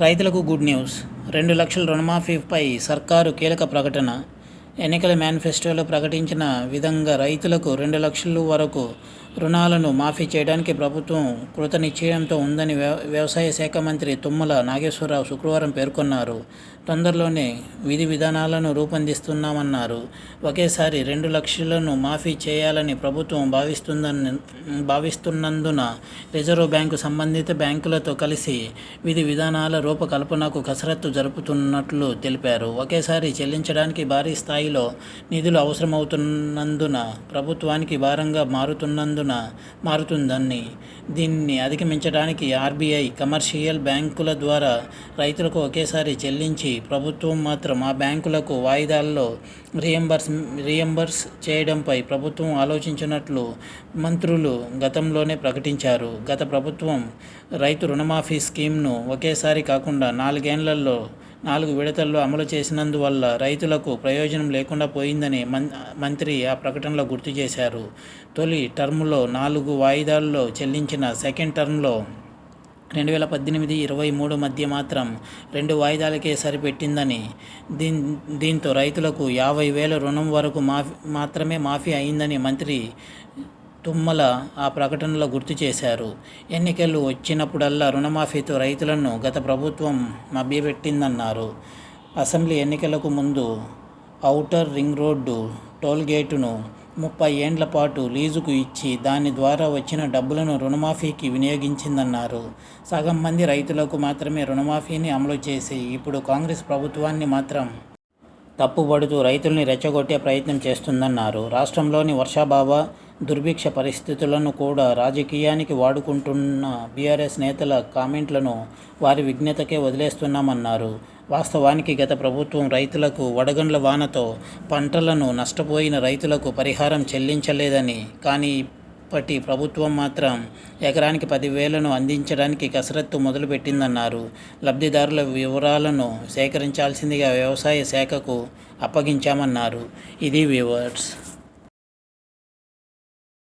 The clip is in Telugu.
రైతులకు గుడ్ న్యూస్. రెండు లక్షల రుణమాఫీపై సర్కారు కీలక ప్రకటన. ఎన్నికల మేనిఫెస్టోలో ప్రకటించిన విధంగా రైతులకు రెండు లక్షల వరకు రుణాలను మాఫీ చేయడానికి ప్రభుత్వం కృతనిశ్చయంతో ఉందని వ్యవ- వ్యవసాయ శాఖ మంత్రి తుమ్మల నాగేశ్వరరావు శుక్రవారం పేర్కొన్నారు. తొందరలోనే విధి విధానాలను రూపొందిస్తున్నామన్నారు. ఒకేసారి రెండు లక్షలను మాఫీ చేయాలని ప్రభుత్వం భావిస్తుందని భావిస్తున్నందున రిజర్వ్ బ్యాంకు సంబంధిత బ్యాంకులతో కలిసి విధి విధానాల రూపకల్పనకు కసరత్తు జరుపుతున్నట్లు తెలిపారు. ఒకేసారి చెల్లించడానికి భారీ స్థాయి స్థాయిలో నిధులు అవసరమవుతున్నందున ప్రభుత్వానికి భారంగా మారుతున్నందున మారుతుందని దీన్ని అధిగమించడానికి ఆర్బీఐ కమర్షియల్ బ్యాంకుల ద్వారా రైతులకు ఒకేసారి చెల్లించి ప్రభుత్వం మాత్రం ఆ బ్యాంకులకు వాయిదాల్లో రియంబర్స్ రియంబర్స్ చేయడంపై ప్రభుత్వం ఆలోచించినట్లు మంత్రులు గతంలోనే ప్రకటించారు. గత ప్రభుత్వం రైతు రుణమాఫీ స్కీమ్ను ఒకేసారి కాకుండా నాలుగేండ్లలో నాలుగు విడతల్లో అమలు చేసినందువల్ల రైతులకు ప్రయోజనం లేకుండా పోయిందని మం మంత్రి ఆ ప్రకటనలో గుర్తు చేశారు. తొలి టర్మ్లో నాలుగు వాయిదాల్లో చెల్లించిన సెకండ్ టర్మ్లో రెండు వేల పద్దెనిమిది ఇరవై మూడు మధ్య మాత్రం రెండు వాయిదాలకే సరిపెట్టిందని దీన్ దీంతో రైతులకు యాభై వేల రుణం వరకు మాఫీ మాత్రమే మాఫీ అయిందని మంత్రి తుమ్మల ఆ ప్రకటనలో గుర్తు చేశారు. ఎన్నికలు వచ్చినప్పుడల్లా రుణమాఫీతో రైతులను గత ప్రభుత్వం మభ్యపెట్టిందన్నారు. అసెంబ్లీ ఎన్నికలకు ముందు ఔటర్ రింగ్ రోడ్డు టోల్గేటును ముప్పై ఏండ్ల పాటు లీజుకు ఇచ్చి దాని ద్వారా వచ్చిన డబ్బులను రుణమాఫీకి వినియోగించిందన్నారు. సగం మంది రైతులకు మాత్రమే రుణమాఫీని అమలు చేసి ఇప్పుడు కాంగ్రెస్ ప్రభుత్వాన్ని మాత్రం తప్పుపడుతూ రైతుల్ని రెచ్చగొట్టే ప్రయత్నం చేస్తుందన్నారు. రాష్ట్రంలోని వర్షాభావ దుర్భిక్ష పరిస్థితులను కూడా రాజకీయానికి వాడుకుంటున్న బీఆర్ఎస్ నేతల కామెంట్లను వారి విజ్ఞతకే వదిలేస్తున్నామన్నారు. వాస్తవానికి గత ప్రభుత్వం రైతులకు వడగండ్ల వానతో పంటలను నష్టపోయిన రైతులకు పరిహారం చెల్లించలేదని కానీ ఇప్పటి ప్రభుత్వం మాత్రం ఎకరానికి పదివేలను అందించడానికి కసరత్తు మొదలుపెట్టిందన్నారు. లబ్ధిదారుల వివరాలను సేకరించాల్సిందిగా వ్యవసాయ శాఖకు అప్పగించామన్నారు. ఇది వ్యూవర్స్